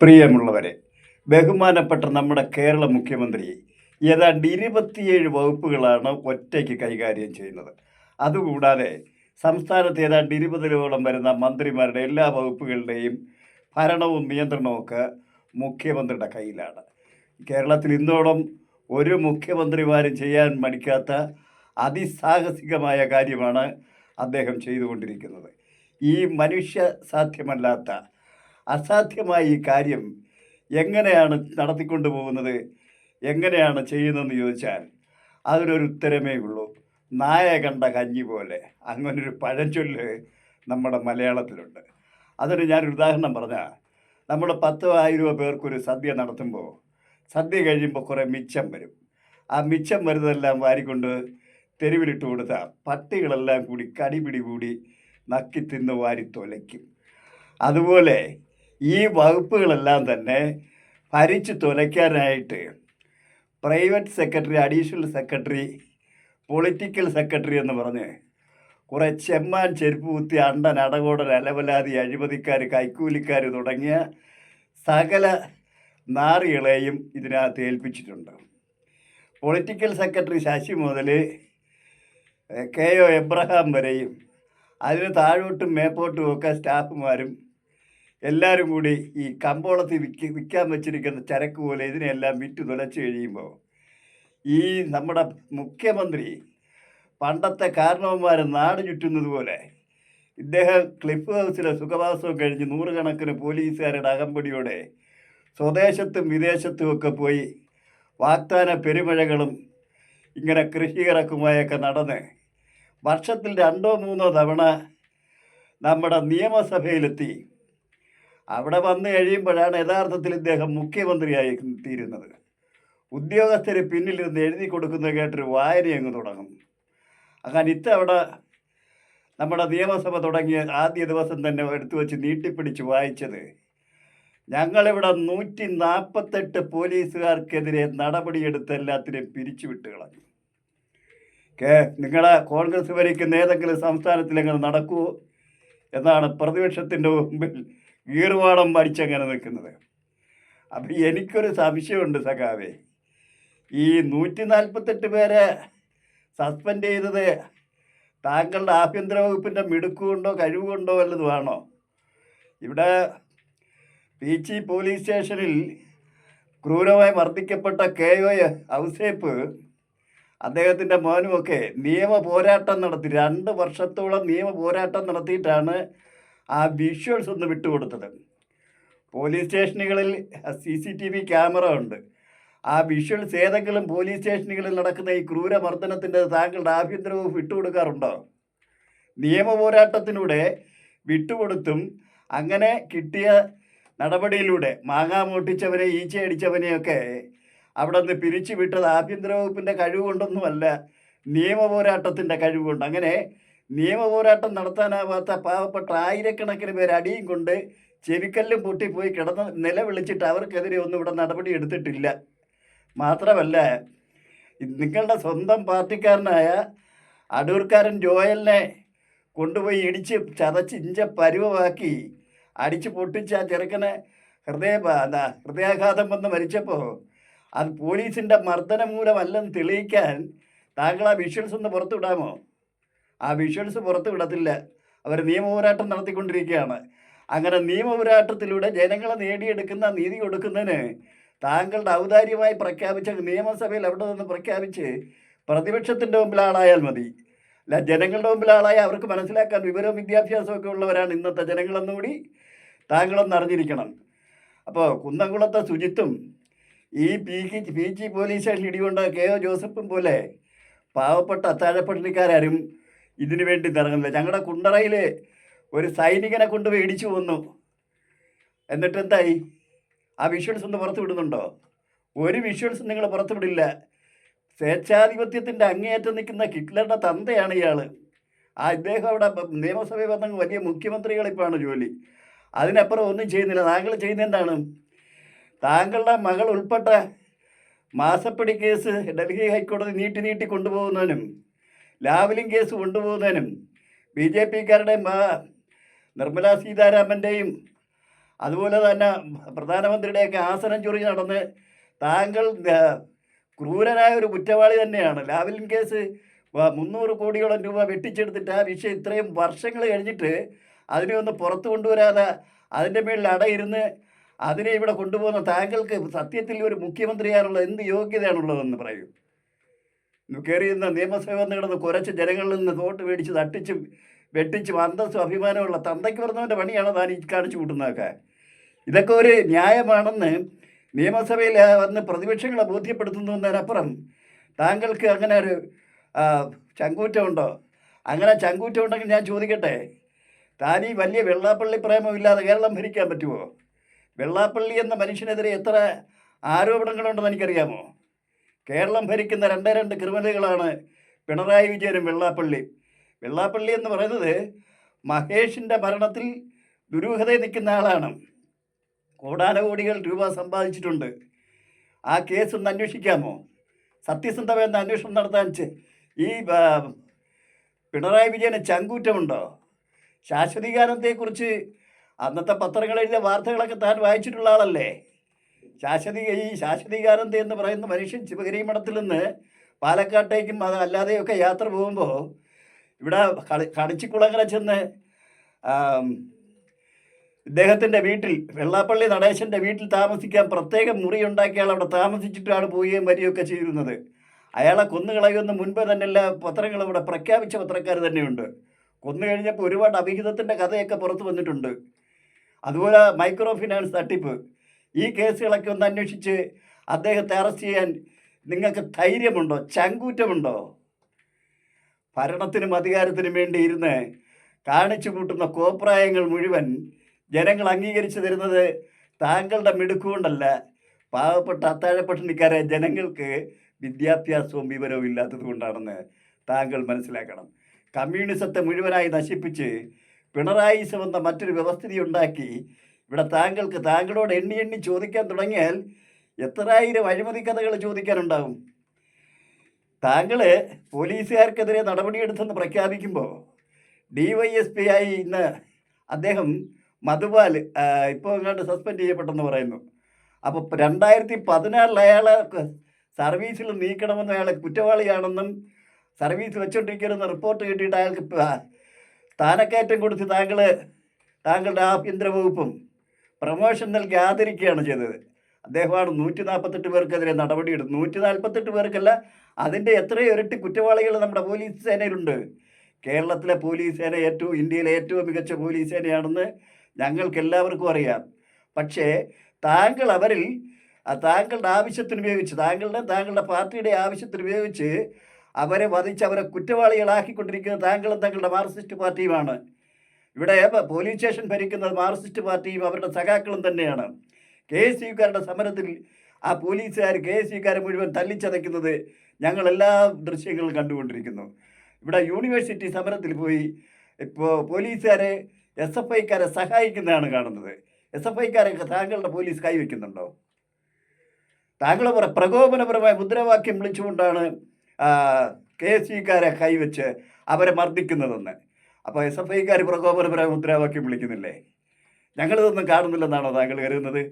പ്രിയമുള്ളവരെ ബഹുമാനപ്പെട്ട നമ്മുടെ കേരള മുഖ്യമന്ത്രി ഏതാണ്ട് ഇരുപത്തിയേഴ് വകുപ്പുകളാണ് ഒറ്റയ്ക്ക് കൈകാര്യം ചെയ്യുന്നത്. അതുകൂടാതെ സംസ്ഥാനത്ത് ഏതാണ്ട് ഇരുപതിലോളം വരുന്ന മന്ത്രിമാരുടെ എല്ലാ വകുപ്പുകളുടെയും ഭരണവും നിയന്ത്രണവും ഒക്കെ മുഖ്യമന്ത്രിയുടെ കയ്യിലാണ്. കേരളത്തിൽ ഇന്നോളം ഒരു മുഖ്യമന്ത്രിമാരും ചെയ്യാൻ മടിക്കാത്ത അതിസാഹസികമായ കാര്യമാണ് അദ്ദേഹം ചെയ്തുകൊണ്ടിരിക്കുന്നത്. ഈ മനുഷ്യ സാധ്യമല്ലാത്ത അസാധ്യമായ ഈ കാര്യം എങ്ങനെയാണ് നടത്തിക്കൊണ്ടു പോകുന്നത്? എങ്ങനെയാണ് ചെയ്യുന്നതെന്ന് ചോദിച്ചാൽ അതിനൊരു ഉത്തരമേ ഉള്ളൂ. നായ കണ്ട കഞ്ഞി പോലെ അങ്ങനൊരു പഴഞ്ചൊല്ല് നമ്മുടെ മലയാളത്തിലുണ്ട്. അതിന് ഞാനൊരു ഉദാഹരണം പറഞ്ഞാൽ നമ്മൾ പത്തോ ആയിരമോ പേർക്കൊരു സദ്യ നടത്തുമ്പോൾ സദ്യ കഴിയുമ്പോൾ കുറേ മിച്ചം വരും. ആ മിച്ചം വരുന്നതെല്ലാം വാരിക്കൊണ്ട് തെരുവിലിട്ട് കൊടുത്താൽ പട്ടികളെല്ലാം കൂടി കടിപിടി കൂടി നക്കി തിന്ന് വാരി തൊലയ്ക്കും. അതുപോലെ ഈ വകുപ്പുകളെല്ലാം തന്നെ ഭരിച്ച് തുലയ്ക്കാനായിട്ട് private secretary additional secretary political secretary എന്ന് പറഞ്ഞ് കുറേ ചെമ്മാൻ ചെരുപ്പ് കുത്തി അണ്ടൻ അടകോടൻ അലവലാതി അഴിമതിക്കാർ കൈക്കൂലിക്കാർ തുടങ്ങിയ സകല നാറികളെയും ഇതിനകത്ത് ഏൽപ്പിച്ചിട്ടുണ്ട്. പൊളിറ്റിക്കൽ സെക്രട്ടറി ശശി മുതൽ കെ ഒ എബ്രഹാം വരെയും അതിന് താഴോട്ടും മേപ്പോട്ടും ഒക്കെ സ്റ്റാഫുമാരും എല്ലാവരും കൂടി ഈ കമ്പോളത്തിൽ വിൽക്ക വിൽക്കാൻ വെച്ചിരിക്കുന്ന ചരക്ക് പോലെ ഇതിനെല്ലാം വിറ്റ് തുലച്ച് കഴിയുമ്പോൾ ഈ നമ്മുടെ മുഖ്യമന്ത്രി പണ്ടത്തെ കാരണവന്മാർ നാട് ചുറ്റുന്നത് പോലെ ഇദ്ദേഹം ക്ലിഫ് ഹൗസിലെ സുഖവാസവും കഴിഞ്ഞ് നൂറുകണക്കിന് പോലീസുകാരുടെ അകമ്പടിയോടെ സ്വദേശത്തും വിദേശത്തും ഒക്കെ പോയി വാഗ്ദാന പെരുമഴകളും ഇങ്ങനെ കൃഷി ഇറക്കുമായൊക്കെ നടന്ന് വർഷത്തിൽ രണ്ടോ മൂന്നോ തവണ നമ്മുടെ നിയമസഭയിലെത്തി അവിടെ വന്നു കഴിയുമ്പോഴാണ് യഥാർത്ഥത്തിൽ ഇദ്ദേഹം മുഖ്യമന്ത്രിയായി തീരുന്നത് ഉദ്യോഗസ്ഥരെ പിന്നിലിരുന്ന് എഴുതി കൊടുക്കുന്നത് കേട്ടൊരു വായന അങ്ങ് തുടങ്ങും. അങ്ങനെ ഇത്തവണ നമ്മുടെ നിയമസഭ തുടങ്ങിയ ആദ്യ ദിവസം തന്നെ എടുത്തു വെച്ച് നീട്ടിപ്പിടിച്ച് വായിച്ചത് ഞങ്ങളിവിടെ നൂറ്റി നാൽപ്പത്തെട്ട് പോലീസുകാർക്കെതിരെ നടപടിയെടുത്ത് എല്ലാത്തിനെയും പിരിച്ചുവിട്ട് കളഞ്ഞു. കേ നിങ്ങളെ കോൺഗ്രസ് ഭരിക്കുന്ന ഏതെങ്കിലും സംസ്ഥാനത്തിലെങ്ങനെ നടക്കുമോ എന്നാണ് പ്രതിപക്ഷത്തിന്റെ മുമ്പിൽ ഗീർവാണം പഠിച്ചങ്ങനെ നിൽക്കുന്നത്. അപ്പം എനിക്കൊരു സംശയമുണ്ട് സഖാവേ. ഈ നൂറ്റി നാൽപ്പത്തെട്ട് പേരെ സസ്പെൻഡ് ചെയ്തത് താങ്കളുടെ ആഭ്യന്തര വകുപ്പിന്റെ മിടുക്കുകൊണ്ടോ കഴിവുകൊണ്ടോ വല്ലതുമാണോ? ഇവിടെ പീച്ചി പോലീസ് സ്റ്റേഷനിൽ ക്രൂരമായി മർദ്ദിക്കപ്പെട്ട കെ ഒ ഔസേപ്പ് അദ്ദേഹത്തിന്റെ മോനുമൊക്കെ നിയമ പോരാട്ടം നടത്തി രണ്ട് വർഷത്തോളം നിയമ പോരാട്ടം നടത്തിയിട്ടാണ് ആ വിഷ്വൽസ് ഒന്ന് വിട്ടുകൊടുത്തത് പോലീസ് സ്റ്റേഷനുകളിൽ C C T V camera ഉണ്ട്. ആ വിഷ്വൽസ് ഏതെങ്കിലും പോലീസ് സ്റ്റേഷനുകളിൽ നടക്കുന്ന ഈ ക്രൂരമർദ്ദനത്തിന്റെ താങ്കളുടെ ആഭ്യന്തര വകുപ്പ് വിട്ടുകൊടുക്കാറുണ്ടോ നിയമ പോരാട്ടത്തിലൂടെ വിട്ടുകൊടുത്തും അങ്ങനെ കിട്ടിയ നടപടിയിലൂടെ മാങ്ങാ മോട്ടിച്ചവനെ ഈച്ചയടിച്ചവനെയൊക്കെ അവിടെ നിന്ന് പിരിച്ചു വിട്ടത് ആഭ്യന്തര വകുപ്പിന്റെ കഴിവ് കൊണ്ടൊന്നുമല്ല നിയമ പോരാട്ടത്തിന്റെ കഴിവ് കൊണ്ട് അങ്ങനെ നിയമ പോരാട്ടം നടത്താനാവാത്ത പാവപ്പെട്ട ആയിരക്കണക്കിന് പേര് അടിയും കൊണ്ട് ചെവിക്കല്ലും പൊട്ടിപ്പോയി കിടന്ന് നിലവിളിച്ചിട്ട് അവർക്കെതിരെ ഒന്നും ഇവിടെ നടപടി എടുത്തിട്ടില്ല. മാത്രമല്ല നിങ്ങളുടെ സ്വന്തം പാർട്ടിക്കാരനായ അടൂർക്കാരൻ ജോയലിനെ കൊണ്ടുപോയി ഇടിച്ച് ചതച്ച് ഇഞ്ച പരുവമാക്കി അടിച്ച് പൊട്ടിച്ച് ആ ചെറുക്കനെ ഹൃദയ എന്താ ഹൃദയാഘാതം വന്ന് മരിച്ചപ്പോൾ അത് പോലീസിന്റെ മർദ്ദനം മൂലമല്ലെന്ന് തെളിയിക്കാൻ താങ്കൾ ആ വിഷ്വൽസ് ഒന്ന് പുറത്തു വിടാമോ ആ വിഷ്വൽസ് പുറത്തു വിടത്തില്ല. അവർ നിയമപോരാട്ടം നടത്തിക്കൊണ്ടിരിക്കുകയാണ്. അങ്ങനെ നിയമപോരാട്ടത്തിലൂടെ ജനങ്ങളെ നേടിയെടുക്കുന്ന നീതി കൊടുക്കുന്നതിന് താങ്കളുടെ ഔദാര്യമായി പ്രഖ്യാപിച്ച നിയമസഭയിൽ അവിടെ നിന്ന് പ്രഖ്യാപിച്ച് പ്രതിപക്ഷത്തിന്റെ മുമ്പിൽ ആളായാൽ മതി. അല്ല ജനങ്ങളുടെ മുമ്പിൽ അവർക്ക് മനസ്സിലാക്കാൻ വിവരവും വിദ്യാഭ്യാസമൊക്കെ ഉള്ളവരാണ് ഇന്നത്തെ ജനങ്ങളെന്നുകൂടി താങ്കളൊന്ന് അറിഞ്ഞിരിക്കണം. അപ്പോൾ കുന്നംകുളത്തെ ശുചിത്വം ഈ പി കി പി ജി പോലീസ് ഇടികൊണ്ട കെ ഒ ജോസഫും പോലെ പാവപ്പെട്ട അത്താഴപ്പട്ടിണിക്കാരും ഇതിനു വേണ്ടി നിറങ്ങുന്നില്ല ഞങ്ങളുടെ കുണ്ടറയിൽ ഒരു സൈനികനെ കൊണ്ട് ഇടിച്ചു വന്നു എന്നിട്ട് എന്തായി? ആ വിഷ്വൽസ് ഒന്ന് പുറത്ത് വിടുന്നുണ്ടോ? ഒരു വിഷ്വൽസ് നിങ്ങൾ പുറത്തു വിടില്ല. സ്വേച്ഛാധിപത്യത്തിന്റെ അങ്ങേയറ്റം നിൽക്കുന്ന ഹിറ്റ്ലറുടെ തന്തയാണ് ഇയാൾ ആ ഇദ്ദേഹം അവിടെ നിയമസഭയിൽ വന്ന വലിയ മുഖ്യമന്ത്രികളിപ്പാണ് ജോലി. അതിനപ്പുറം ഒന്നും ചെയ്യുന്നില്ല. താങ്കൾ ചെയ്യുന്ന എന്താണ്? താങ്കളുടെ മകൾ ഉൾപ്പെട്ട മാസപ്പടി കേസ് ഡൽഹി ഹൈക്കോടതി നീട്ടി നീട്ടി കൊണ്ടുപോകുന്നതിനും ലാവലിംഗ് കേസ് കൊണ്ടുപോകുന്നതിനും ബി ജെ പിക്കാരുടെ നിർമ്മലാ സീതാരാമന്റെയും അതുപോലെ തന്നെ പ്രധാനമന്ത്രിയുടെയൊക്കെ ആസനം ചൊറി നടന്ന് താങ്കൾ ക്രൂരനായ ഒരു കുറ്റവാളി തന്നെയാണ്. ലാവലിൻ കേസ് മുന്നൂറ് കോടിയോളം രൂപ വെട്ടിച്ചെടുത്തിട്ട് ആ വിഷയം ഇത്രയും വർഷങ്ങൾ കഴിഞ്ഞിട്ട് അതിനെ ഒന്ന് പുറത്തു കൊണ്ടുവരാതെ അതിന്റെ മേളിൽ അടയിരുന്ന് അതിനെ ഇവിടെ കൊണ്ടുപോകുന്ന താങ്കൾക്ക് സത്യത്തിൽ ഒരു മുഖ്യമന്ത്രിയാണുള്ളത് എന്ത് യോഗ്യതയാണുള്ളതെന്ന് പറയൂ. കയറിയുന്ന നിയമസഭ വന്ന് കിടന്ന് കുറച്ച് ജനങ്ങളിൽ നിന്ന് തോട്ട് മേടിച്ച് തട്ടിച്ചും വെട്ടിച്ചും അന്തസ്സും അഭിമാനമുള്ള തന്തയ്ക്ക് പറഞ്ഞവന്റെ പണിയാണ് താൻ ഈ കാണിച്ചു കൂട്ടുന്നതൊക്കെ. ഇതൊക്കെ ഒരു ന്യായമാണെന്ന് നിയമസഭയിൽ വന്ന് പ്രതിപക്ഷങ്ങളെ ബോധ്യപ്പെടുത്തുന്നു എന്നതിനപ്പുറം താങ്കൾക്ക് അങ്ങനെ ഒരു ചങ്കൂറ്റമുണ്ടോ? അങ്ങനെ ചങ്കൂറ്റമുണ്ടെങ്കിൽ ഞാൻ ചോദിക്കട്ടെ താൻ ഈ വലിയ വെള്ളാപ്പള്ളി പ്രേമമില്ലാതെ കേരളം ഭരിക്കാൻ പറ്റുമോ? വെള്ളാപ്പള്ളി എന്ന മനുഷ്യനെതിരെ എത്ര ആരോപണങ്ങളുണ്ടെന്ന് എനിക്കറിയാമോ? കേരളം ഭരിക്കുന്ന രണ്ടേ രണ്ട് ക്രിമിനലുകളാണ് പിണറായി വിജയനും വെള്ളാപ്പള്ളി. വെള്ളാപ്പള്ളി എന്ന് പറയുന്നത് മഹേഷിന്റെ ഭരണത്തിൽ ദുരൂഹതയിൽ നിൽക്കുന്ന ആളാണ്. കോടാനകോടികൾ രൂപ സമ്പാദിച്ചിട്ടുണ്ട്. ആ കേസ് ഒന്ന് അന്വേഷിക്കാമോ? സത്യസന്ധമെന്ന അന്വേഷണം നടത്താൻ ഈ പിണറായി വിജയന് ചങ്കൂറ്റമുണ്ടോ? ശാശ്വതീകാനത്തെക്കുറിച്ച് അന്നത്തെ പത്രങ്ങളിലെ വാർത്തകളൊക്കെ താൻ വായിച്ചിട്ടുള്ള ആളല്ലേ? ശാശ്വതി ഈ ശാശ്വതീകാനന്ദ എന്ന് പറയുന്ന മനുഷ്യൻ ശിവഗിരി മഠത്തിൽ നിന്ന് പാലക്കാട്ടേക്കും അത് അല്ലാതെയൊക്കെ യാത്ര പോകുമ്പോൾ ഇവിടെ കളി കണിച്ചിക്കുളങ്ങര ചെന്ന് ഇദ്ദേഹത്തിന്റെ വീട്ടിൽ വെള്ളാപ്പള്ളി നടേശന്റെ വീട്ടിൽ താമസിക്കാൻ പ്രത്യേക മുറി ഉണ്ടാക്കിയാൽ അവിടെ താമസിച്ചിട്ടാണ് പോവുകയും വരികയൊക്കെ ചെയ്തിരുന്നത്. അയാളെ കൊന്നുകളയുന്ന മുൻപ് തന്നെ എല്ലാ പത്രങ്ങളും ഇവിടെ പ്രഖ്യാപിച്ച പത്രക്കാർ തന്നെയുണ്ട്. കൊന്നു കഴിഞ്ഞപ്പോൾ ഒരുപാട് അഭിഹിതത്തിന്റെ കഥയൊക്കെ പുറത്ത് വന്നിട്ടുണ്ട്. അതുപോലെ മൈക്രോ ഫിനാൻസ് തട്ടിപ്പ്. ഈ കേസുകളൊക്കെ ഒന്ന് അന്വേഷിച്ച് അദ്ദേഹത്തെ അറസ്റ്റ് ചെയ്യാൻ നിങ്ങൾക്ക് ധൈര്യമുണ്ടോ? ചങ്കൂറ്റമുണ്ടോ? ഭരണത്തിനും അധികാരത്തിനും വേണ്ടി ഇരുന്ന് കാണിച്ചു കൂട്ടുന്ന കോപ്രായങ്ങൾ മുഴുവൻ ജനങ്ങൾ അംഗീകരിച്ചു തരുന്നത് താങ്കളുടെ മിടുക്കുകൊണ്ടല്ല പാവപ്പെട്ട അത്താഴപ്പട്ടിണിക്കാരെ ജനങ്ങൾക്ക് വിദ്യാഭ്യാസവും വിവരവും ഇല്ലാത്തത് കൊണ്ടാണെന്ന് താങ്കൾ മനസ്സിലാക്കണം. കമ്മ്യൂണിസത്തെ മുഴുവനായി നശിപ്പിച്ച് പിണറായിസം എന്ന മറ്റൊരു വ്യവസ്ഥിതി ഉണ്ടാക്കി ഇവിടെ താങ്കൾക്ക് താങ്കളോട് എണ്ണി എണ്ണി ചോദിക്കാൻ തുടങ്ങിയാൽ എത്രായിരം അഴിമതി കഥകൾ ചോദിക്കാനുണ്ടാവും? താങ്കൾ പോലീസുകാർക്കെതിരെ നടപടിയെടുത്തെന്ന് പ്രഖ്യാപിക്കുമ്പോൾ ഡി വൈ എസ് പി ആയി ഇന്ന് അദ്ദേഹം മധുപാൽ ഇപ്പോൾ അങ്ങോട്ട് സസ്പെൻഡ് ചെയ്യപ്പെട്ടെന്ന് പറയുന്നു. അപ്പോൾ രണ്ടായിരത്തി പതിനാറിൽ അയാളെ സർവീസിൽ നീക്കണമെന്ന് അയാളെ കുറ്റവാളിയാണെന്നും സർവീസ് വെച്ചോണ്ടിരിക്കരുന്ന റിപ്പോർട്ട് കിട്ടിയിട്ട് അയാൾക്ക് സ്ഥാനക്കയറ്റം കൊടുത്ത് താങ്കൾ താങ്കളുടെ ആഭ്യന്തര വകുപ്പും പ്രമോഷൻ നൽകി ആദരിക്കുകയാണ് ചെയ്തത്. അദ്ദേഹമാണ് നൂറ്റി നാൽപ്പത്തെട്ട് പേർക്കെതിരെ നടപടിയെടുത്തു നൂറ്റി നാൽപ്പത്തെട്ട് പേർക്കല്ല അതിന്റെ എത്രയോ ഇരട്ടി കുറ്റവാളികൾ നമ്മുടെ പോലീസ് സേനയിലുണ്ട്. കേരളത്തിലെ പോലീസ് സേന ഏറ്റവും ഇന്ത്യയിലെ ഏറ്റവും മികച്ച പോലീസ് സേനയാണെന്ന് ഞങ്ങൾക്ക് എല്ലാവർക്കും അറിയാം. പക്ഷേ താങ്കൾ അവരിൽ താങ്കളുടെ ആവശ്യത്തിന് ഉപയോഗിച്ച് താങ്കളുടെ താങ്കളുടെ പാർട്ടിയുടെ ആവശ്യത്തിന് ഉപയോഗിച്ച് അവരെ വധിച്ച് അവരെ കുറ്റവാളികളാക്കിക്കൊണ്ടിരിക്കുന്നത് താങ്കളും താങ്കളുടെ മാർക്സിസ്റ്റ് പാർട്ടിയുമാണ്. ഇവിടെ പോലീസ് സ്റ്റേഷൻ ഭരിക്കുന്നത് മാർക്സിസ്റ്റ് പാർട്ടിയും അവരുടെ സഖാക്കളും തന്നെയാണ്. കെ എസ് യുക്കാരുടെ സമരത്തിൽ ആ പോലീസുകാർ കെ എസ് യുക്കാരെ മുഴുവൻ തല്ലിച്ചതയ്ക്കുന്നത് ഞങ്ങൾ എല്ലാ ദൃശ്യങ്ങളും കണ്ടുകൊണ്ടിരിക്കുന്നു. ഇവിടെ യൂണിവേഴ്സിറ്റി സമരത്തിൽ പോയി ഇപ്പോൾ പോലീസുകാരെ എസ് എഫ് ഐക്കാരെ സഹായിക്കുന്നതാണ് കാണുന്നത്. എസ് എഫ് ഐക്കാരൊക്കെ താങ്കളുടെ പോലീസ് കൈവയ്ക്കുന്നുണ്ടോ? താങ്കൾ പ്രകോപനപരമായ മുദ്രാവാക്യം വിളിച്ചുകൊണ്ടാണ് കെ എസ് യുക്കാരെ കൈവച്ച് അവരെ മർദ്ദിക്കുന്നതെന്ന്. അപ്പോൾ എസ് എഫ് ഐക്കാർ പ്രകോപനപരമായ മുദ്രാവാക്യം വിളിക്കുന്നില്ലേ? ഞങ്ങളിതൊന്നും കാണുന്നില്ലെന്നാണോ താങ്കൾ കരുതുന്നത്?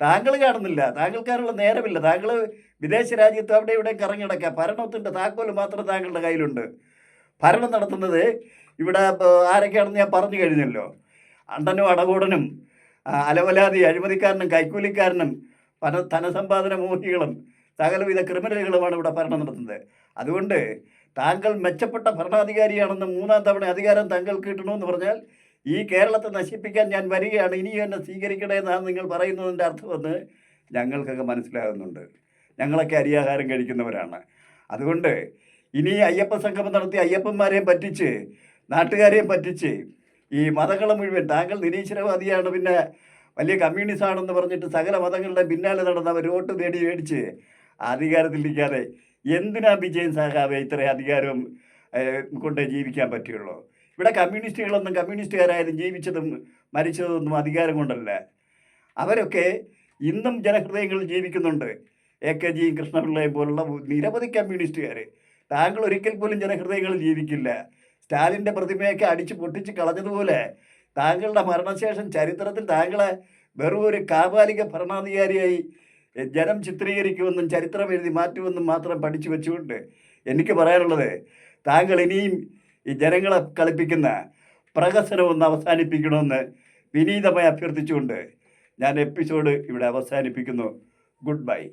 താങ്കൾ കാണുന്നില്ല. താങ്കൾക്കാരുള്ള നേരമില്ല. താങ്കൾ വിദേശ രാജ്യത്ത് അവിടെ ഇവിടെ കറങ്ങിടക്കുക ഭരണത്തിന്റെ താക്കോൽ മാത്രം താങ്കളുടെ കയ്യിലുണ്ട്. ഭരണം നടത്തുന്നത് ഇവിടെ ആരൊക്കെയാണെന്ന് ഞാൻ പറഞ്ഞു കഴിഞ്ഞല്ലോ. അണ്ടനും അടകൂടനും അലവലാതി അഴിമതിക്കാരനും കൈക്കൂലിക്കാരനും പന ധനസമ്പാദന മോഹികളും സകലവിധ ക്രിമിനലുകളുമാണ് ഇവിടെ ഭരണം നടത്തുന്നത്. അതുകൊണ്ട് താങ്കൾ മെച്ചപ്പെട്ട ഭരണാധികാരിയാണെന്ന് മൂന്നാം തവണ അധികാരം താങ്കൾക്ക് കിട്ടണമെന്ന് പറഞ്ഞാൽ ഈ കേരളത്തെ നശിപ്പിക്കാൻ ഞാൻ വരികയാണ് ഇനിയും എന്നെ സ്വീകരിക്കണേ എന്നാണ് നിങ്ങൾ പറയുന്നതിന്റെ അർത്ഥമെന്ന് ഞങ്ങൾക്കൊക്കെ മനസ്സിലാകുന്നുണ്ട്. ഞങ്ങളൊക്കെ അരിയാഹാരം കഴിക്കുന്നവരാണ്. അതുകൊണ്ട് ഇനി അയ്യപ്പ സംഗമം നടത്തി അയ്യപ്പന്മാരെയും പറ്റിച്ച് നാട്ടുകാരെയും പറ്റിച്ച് ഈ മതങ്ങളെ മുഴുവൻ താങ്കൾ നിരീശ്വരവാദിയാണ് പിന്നെ വലിയ കമ്മ്യൂണിസ്റ്റ് ആണെന്ന് പറഞ്ഞിട്ട് സകല മതങ്ങളുടെ പിന്നാലെ നടന്ന് അവർ വോട്ട് നേടി മേടിച്ച് അധികാരത്തിലിരിക്കാതെ എന്തിനാ വിജയൻ സാഹാബെ ഇത്ര അധികാരം കൊണ്ട് ജീവിക്കാൻ പറ്റുള്ളൂ? ഇവിടെ കമ്മ്യൂണിസ്റ്റുകളൊന്നും കമ്മ്യൂണിസ്റ്റുകാരായാലും ജീവിച്ചതും മരിച്ചതൊന്നും അധികാരം കൊണ്ടല്ല. അവരൊക്കെ ഇന്നും ജനഹൃദയങ്ങളിൽ ജീവിക്കുന്നുണ്ട്. എ കെ ജിയും കൃഷ്ണപിള്ളയും പോലുള്ള നിരവധി കമ്മ്യൂണിസ്റ്റുകാർ താങ്കൾ ഒരിക്കൽ പോലും ജനഹൃദയങ്ങളിൽ ജീവിക്കില്ല. സ്റ്റാലിന്റെ പ്രതിമയൊക്കെ അടിച്ച് പൊട്ടിച്ച് കളഞ്ഞതുപോലെ താങ്കളുടെ മരണശേഷം ചരിത്രത്തിൽ താങ്കളെ വെറും ഒരു കാപാലിക ഭരണാധികാരിയായി ജനം ചിത്രീകരിക്കുമെന്നും ചരിത്രം എഴുതി മാറ്റുമെന്നും മാത്രം പഠിച്ചു വെച്ചുകൊണ്ട് എനിക്ക് പറയാനുള്ളത് താങ്കൾ ഇനിയും ഈ ജനങ്ങളെ കളിപ്പിക്കുന്ന പ്രഹസനമൊന്ന് അവസാനിപ്പിക്കണമെന്ന് വിനീതമായി അഭ്യർത്ഥിച്ചുകൊണ്ട് ഞാൻ എപ്പിസോഡ് ഇവിടെ അവസാനിപ്പിക്കുന്നു. Good bye.